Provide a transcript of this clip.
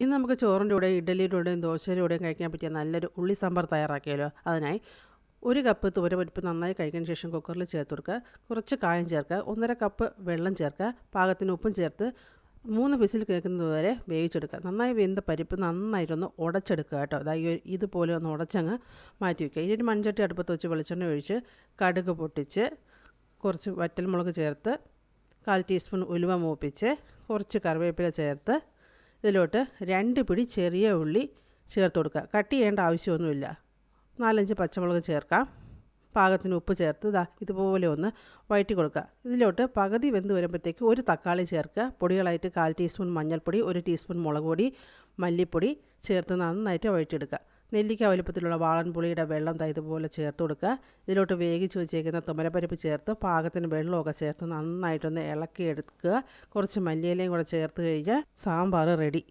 ഇന്ന് നമുക്ക് ചോറിന്റെ കൂടെ ഇഡ്ഡലിയുടെ കൂടെയും ദോശയുടെ കൂടെയും കഴിക്കാൻ പറ്റിയ നല്ലൊരു ഉള്ളി സാമ്പാർ തയ്യാറാക്കിയാലോ? അതിനായി ഒരു കപ്പ് തുവരപ്പരിപ്പ് നന്നായി കഴിക്കുന്ന ശേഷം കുക്കറിൽ ചേർത്ത് കൊടുക്കുക. കുറച്ച് കായം ചേർക്കുക. ഒന്നര കപ്പ് വെള്ളം ചേർക്കുക. പാകത്തിന് ഉപ്പും ചേർത്ത് മൂന്ന് വിസിൽ കേൾക്കുന്നത് വരെ വേവിച്ചെടുക്കുക. നന്നായി വെന്ത പരിപ്പ് നന്നായിട്ടൊന്ന് ഉടച്ചെടുക്കുക കേട്ടോ. അതായത് ഇതുപോലെ ഒന്ന് ഉടച്ചങ്ങ് മാറ്റി വയ്ക്കുക. ഇനി ഒരു മൺചട്ടി അടുപ്പത്ത് വെച്ച് വെളിച്ചെണ്ണ ഒഴിച്ച് കടുക് പൊട്ടിച്ച് കുറച്ച് വറ്റൽമുളക് ചേർത്ത് കാൽ ടീസ്പൂൺ ഉലുവ മൂപ്പിച്ച് കുറച്ച് കറിവേപ്പില ചേർത്ത് ഇതിലോട്ട് രണ്ട് പിടി ചെറിയ ഉള്ളി ചേർത്ത് കൊടുക്കുക. കട്ട് ചെയ്യേണ്ട ആവശ്യമൊന്നുമില്ല. നാലഞ്ച് പച്ചമുളക് ചേർക്കാം. പാകത്തിന് ഉപ്പ് ചേർത്ത് ഇതാ ഇതുപോലെ ഒന്ന് വഴറ്റി കൊടുക്കുക. ഇതിലോട്ട് പകുതി വെന്ത് വരുമ്പോഴത്തേക്ക് ഒരു തക്കാളി ചേർക്കുക. പൊടികളായിട്ട് കാൽ ടീസ്പൂൺ മഞ്ഞൾപ്പൊടി ഒരു ടീസ്പൂൺ മുളക് പൊടി മല്ലിപ്പൊടി ചേർത്ത് നന്നായിട്ട് വഴറ്റിയെടുക്കുക. നെല്ലിക്ക വലുപ്പത്തിലുള്ള വാളൻ പുളിയുടെ വെള്ളം ഇതുപോലെ ചേർത്ത് കൊടുക്കുക. ഇതിലോട്ട് വേവിച്ച് വെച്ചേക്കുന്ന തുമരപ്പരിപ്പ് ചേർത്ത് പാകത്തിന് വെള്ളമൊക്കെ ചേർത്ത് നന്നായിട്ടൊന്ന് ഇളക്കി എടുക്കുക കുറച്ച് മല്ലിയിലയും കൂടെ ചേർത്ത് കഴിഞ്ഞാൽ സാമ്പാർ റെഡി.